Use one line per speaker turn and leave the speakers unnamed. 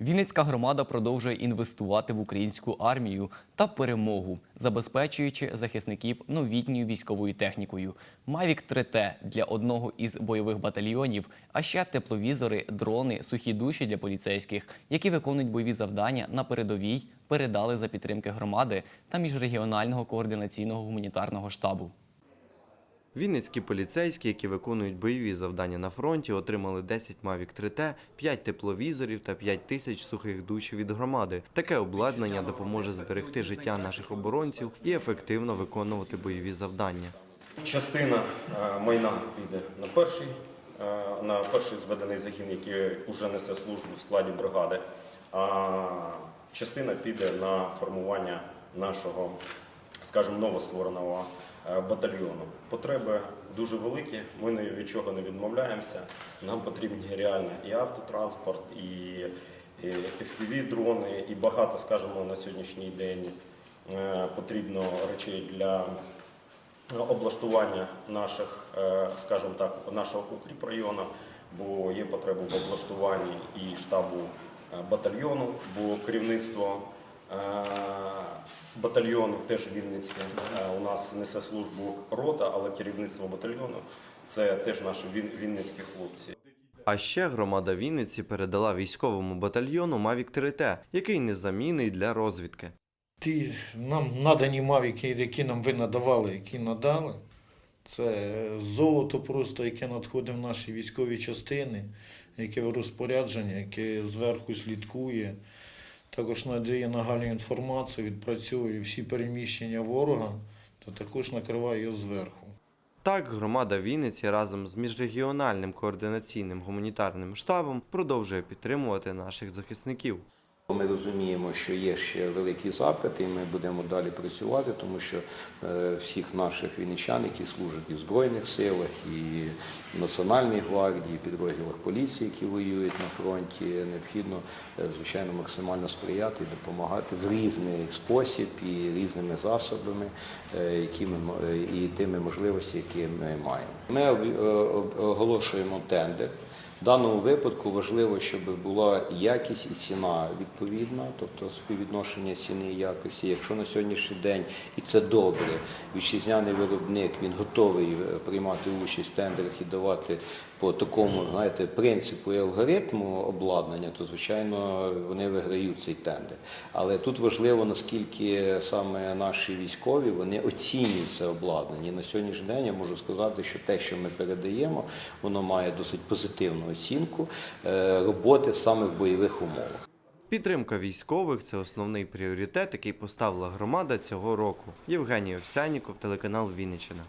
Вінницька громада продовжує інвестувати в українську армію та перемогу, забезпечуючи захисників новітньою військовою технікою. Мавік 3Т для одного із бойових батальйонів, а ще тепловізори, дрони, сухі душі для поліцейських, які виконують бойові завдання на передовій, передали за підтримки громади та міжрегіонального координаційного гуманітарного штабу.
Вінницькі поліцейські, які виконують бойові завдання на фронті, отримали 10 Mavic 3T, 5 тепловізорів та 5 тисяч сухих душів від громади. Таке обладнання допоможе зберегти життя наших оборонців і ефективно виконувати бойові завдання.
Частина е, майна піде на перший, е, на перший зведений загін, який вже несе службу в складі бригади, а частина піде на формування нашого, скажімо, новоствореного батальйону. Потреби дуже великі, ми ні від чого не відмовляємося. Нам потрібні реально і автотранспорт, і, і FPV-дрони, і багато, скажімо, на сьогоднішній день е, потрібно речей для облаштування наших, е, скажімо так, нашого укріпрайону, бо є потреба в облаштуванні і штабу е, батальйону, бо керівництво е, батальйону теж Вінницьке. Е, У нас несе службу рота, але керівництво батальйону це теж наші вінницькі хлопці.
А ще громада Вінниці передала військовому батальйону Mavic 3T, який незамінний для розвідки.
Ті нам надані мавіки, які нам ви надавали, які надали, це золото просто, яке надходить в наші військові частини, яке в розпорядження, яке зверху слідкує. Також надає нагальну інформацію, відпрацьовує всі переміщення ворога та також накриває його зверху.
Так, громада Вінниці разом з міжрегіональним координаційним гуманітарним штабом продовжує підтримувати наших захисників.
Ми розуміємо, що є ще великі запити, і ми будемо далі працювати, тому що е, всіх наших вінничан, які служать і в Збройних силах, і в Національній гвардії, і підрозділах поліції, які воюють на фронті, необхідно, е, звичайно, максимально сприяти і допомагати в різний спосіб і різними засобами, е, які ми, і тими можливостями, які ми маємо. Ми оголошуємо тендер. В даному випадку важливо, щоб була якість і ціна відповідна, тобто співвідношення ціни і якості. Якщо на сьогоднішній день, і це добре, вітчизняний виробник він готовий е, приймати участь в тендерах і давати по такому знаєте, принципу і алгоритму обладнання, то звичайно вони виграють цей тендер. Але тут важливо, наскільки саме наші військові вони оцінюють це обладнання. І на сьогоднішній день я можу сказати, що те, що ми передаємо, воно має досить позитивну оцінку е, роботи саме в бойових умовах.
Підтримка військових це основний пріоритет, який поставила громада цього року. Євгеній Овсяніков, телеканал Вінниччина.